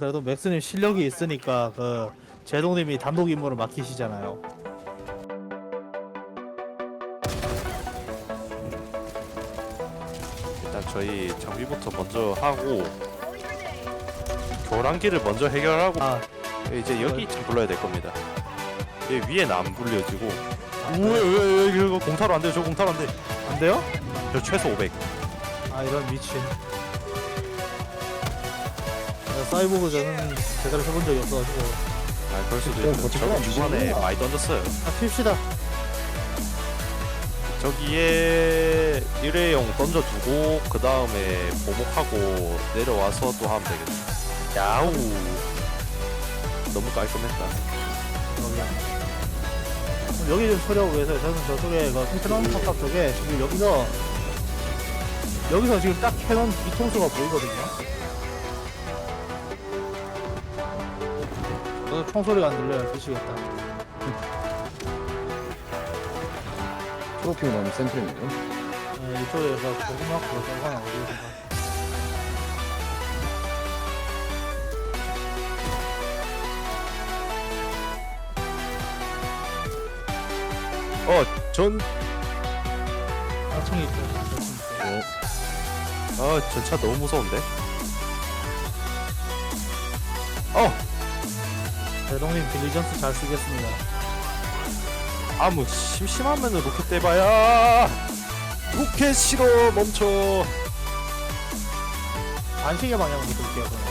그래도 맥스님 실력이 있으니까 그 제동님이 단독 임무를 맡기시잖아요. 일단 저희 장비부터 먼저 하고 교란기를 먼저 해결하고 아, 이제 여기 좀 불러야 될 겁니다. 여기 위에는 안 불려지고 우와 이거 공타로 안 돼요. 저 공타로 안 돼. 안 돼요? 저 최소 500. 아 이런 미친. 아, 사이보그 저는 제대로 해본 적이 없어가지고. 아 그럴 수도 그럼 있고 저거 하면 중간에. 많이 던졌어요. 아 튑시다. 저기에 일회용 던져두고 그 다음에 보목하고 내려와서 또 하면 되겠네. 야우 너무 깔끔했다. 여기. 여기 좀 처리하고 계세요. 저는 저쪽에 그 캐논 탑탑 쪽에 지금 여기서 여기서 지금 딱 캐논 뒤통수가 보이거든요. 저 총소리가 안 들려요. 미치겠다. 트로피가 너무 센트네요. 네, 이쪽에서 고구마크로 썰거나 어디서 어전 아층이 있죠. 저층 있죠. 아 전차 너무 무서운데. 어 대동님 딜리전스 잘 쓰겠습니다. 아무 심심하면은 로켓 떼봐야. 로켓 싫어 멈춰. 반시계 방향으로 돌게요. 그럼.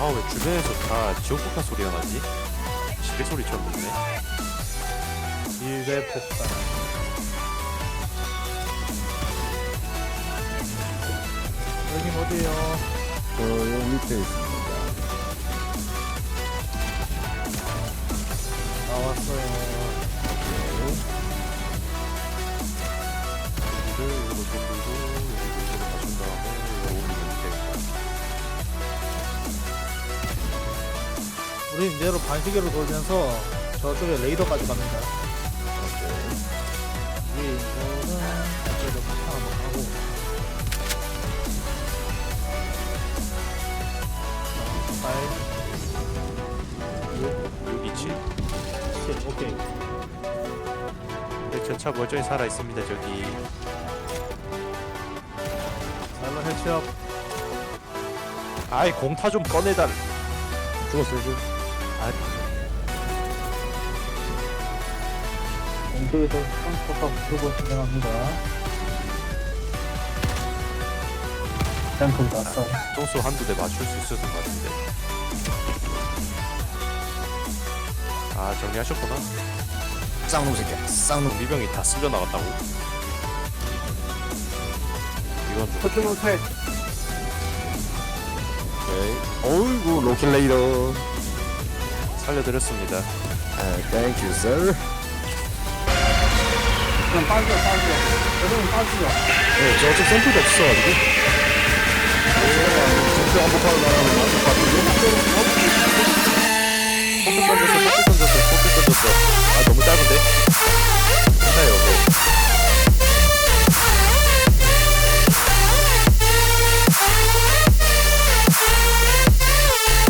아 왜 주변에서 다 지옥폭탄 소리가 나지? 시계 소리처럼 듣네. 일대 폭발. 여긴 어디에요? 밑에 있습니다. 나왔어요. 여기를 여기로 돌리고 여기로 가신 다음에 올리면 되겠다. 우리 이대로 반시계로 돌면서 저쪽에 레이더까지 갑니다. 우리 이거는 이쪽으로 파창 한번 하고. 오케이. 네, 전차 멀쩡히 살아 있습니다 저기. 살로 해치업. 아이 공타 좀 꺼내달. 죽었어요, 지금. 아 공도에서 트랑스포터 들고 진행합니다. 탱크 났어. 총수 한두 대 맞출 수 있었을 것 같은데. 아 정리하셨구나. 쌍놈 새끼야. 쌍놈. 미병이 다 쓸려 나갔다고. 이건 터치 못해. 오케이. 어이구, 로켓 레이더. 살려드렸습니다. 아, 땡큐, sir. 그럼 빠져, 빠져. 여러분 빠지죠. 네, 저쪽 샘플도 없어가지고. 샘플 한복하러 나가면 맞을 것 같은데? 포켓 던졌어, 포켓 던졌어, 포켓 던졌어. 아 너무 짧은